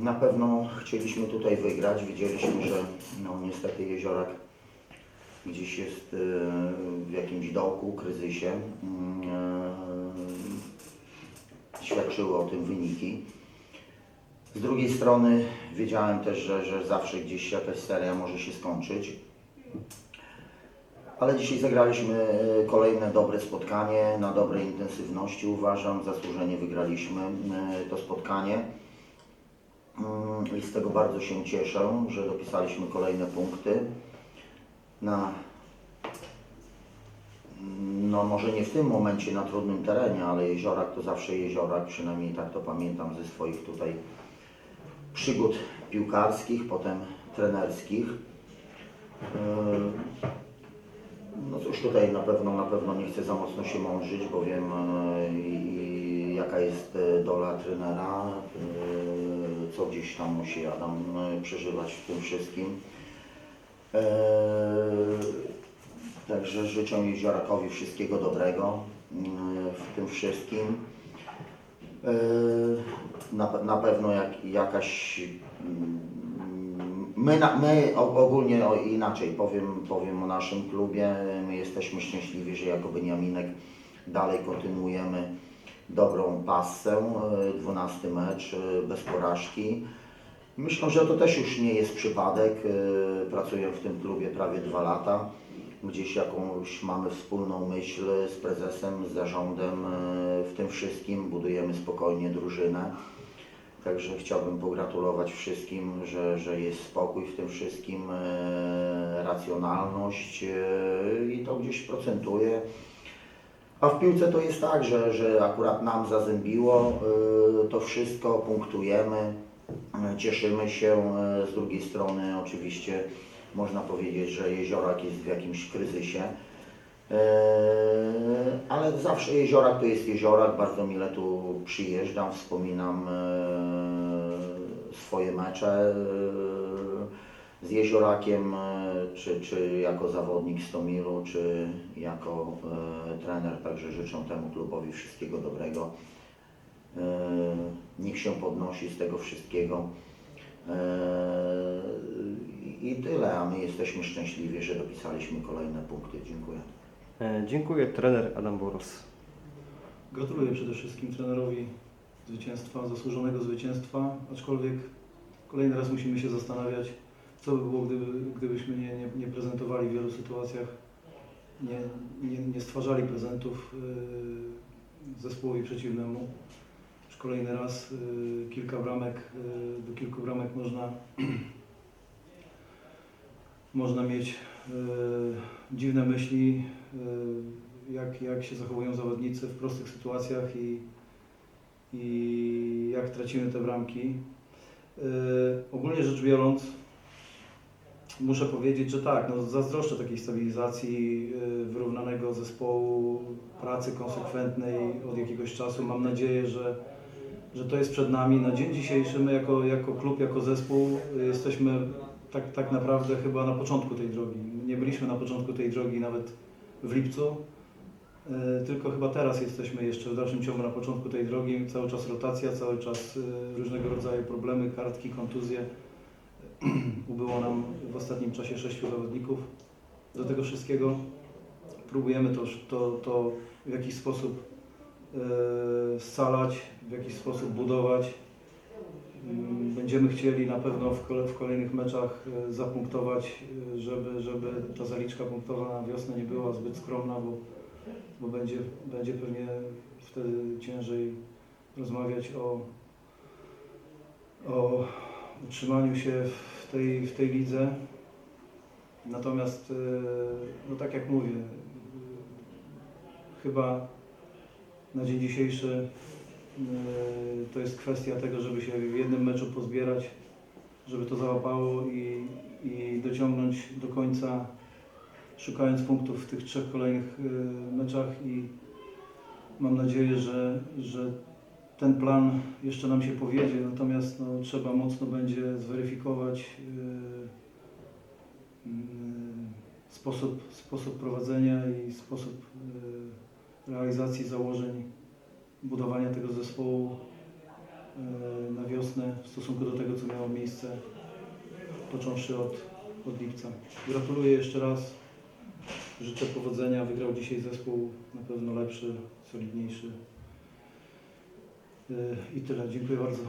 Na pewno chcieliśmy tutaj wygrać. Widzieliśmy, że no, niestety Jeziorak gdzieś jest e, w jakimś dołku, kryzysie. Mm, e, Świadczyły o tym wyniki. Z drugiej strony wiedziałem też, że, że zawsze gdzieś jakaś seria może się skończyć. Ale dzisiaj zagraliśmy kolejne dobre spotkanie na dobrej intensywności. Uważam, zasłużenie wygraliśmy to spotkanie. I z tego bardzo się cieszę, że dopisaliśmy kolejne punkty na no może nie w tym momencie na trudnym terenie, ale Jeziorak to zawsze Jeziorak, przynajmniej tak to pamiętam ze swoich tutaj przygód piłkarskich, potem trenerskich. Yy, No cóż, tutaj na pewno, na pewno nie chcę za mocno się mądrzyć, bo wiem e, i, i jaka jest e, dola trenera, co gdzieś tam musi Adam e, przeżywać w tym wszystkim. E, Także życzę Jeziorakowi wszystkiego dobrego mm, w tym wszystkim. E, Na, na pewno jak, jakaś. mm, My, my ogólnie inaczej powiem, powiem o naszym klubie. My jesteśmy szczęśliwi, że jako Beniaminek dalej kontynuujemy dobrą passę. e, 12 mecz e, bez porażki. Myślę, że to też już nie jest przypadek. E, Pracuję w tym klubie prawie dwa lata. Gdzieś jakąś mamy wspólną myśl z prezesem, z zarządem e, w tym wszystkim. Budujemy spokojnie drużynę. Także chciałbym pogratulować wszystkim, że, że jest spokój w tym wszystkim, e, racjonalność e, i to gdzieś procentuje. A w piłce to jest tak, że, że akurat nam zazębiło e, to wszystko, punktujemy, e, cieszymy się. e, Z drugiej strony oczywiście można powiedzieć, że Jeziorak jest w jakimś kryzysie. Ale zawsze Jeziorak to jest Jeziorak, bardzo mile tu przyjeżdżam, wspominam swoje mecze z Jeziorakiem, e, czy, czy jako zawodnik Stomilu, czy jako e, trener, także życzę temu klubowi wszystkiego dobrego. E, Niech się podnosi z tego wszystkiego. E, I tyle, a my jesteśmy szczęśliwi, że dopisaliśmy kolejne punkty. Dziękuję. E, Dziękuję, trener Adam Boros. Gratuluję przede wszystkim trenerowi zwycięstwa, zasłużonego zwycięstwa, aczkolwiek kolejny raz musimy się zastanawiać, co by było, gdyby, gdybyśmy nie, nie, nie prezentowali w wielu sytuacjach, nie, nie, nie stwarzali prezentów yy, zespołowi przeciwnemu. Już kolejny raz yy, kilka bramek, yy, do kilku bramek można, można mieć yy, dziwne myśli, jak, jak się zachowują zawodnicy w prostych sytuacjach i, i jak tracimy te bramki. Ogólnie rzecz biorąc, muszę powiedzieć, że tak, no zazdroszczę takiej stabilizacji yy, wyrównanego zespołu, pracy konsekwentnej od jakiegoś czasu. Mam nadzieję, że, że to jest przed nami. Na dzień dzisiejszy my jako, jako klub, jako zespół jesteśmy tak, tak naprawdę chyba na początku tej drogi. Nie byliśmy na początku tej drogi nawet w lipcu. E, Tylko chyba teraz jesteśmy jeszcze w dalszym ciągu na początku tej drogi. Cały czas rotacja, cały czas e, różnego rodzaju problemy, kartki, kontuzje. Ubyło nam w ostatnim czasie sześciu zawodników. Do tego wszystkiego próbujemy to, to, to w jakiś sposób e, scalać, w jakiś sposób budować. Mm, Będziemy chcieli na pewno w kolejnych meczach e, zapunktować, e, żeby, żeby ta zaliczka punktowa na wiosnę nie była zbyt skromna, bo bo będzie, będzie pewnie wtedy ciężej rozmawiać o, o utrzymaniu się w tej, w tej lidze. Natomiast, e, no tak jak mówię, e, chyba na dzień dzisiejszy e, to jest kwestia tego, żeby się w jednym meczu pozbierać, żeby to załapało i, i dociągnąć do końca szukając punktów w tych trzech kolejnych meczach i mam nadzieję, że, że ten plan jeszcze nam się powiedzie, natomiast no, trzeba mocno będzie zweryfikować y, y, sposób, sposób prowadzenia i sposób y, realizacji założeń budowania tego zespołu e, na wiosnę w stosunku do tego, co miało miejsce począwszy od, od lipca. Gratuluję jeszcze raz. Życzę powodzenia. Wygrał dzisiaj zespół na pewno lepszy, solidniejszy. E, I tyle. Dziękuję bardzo.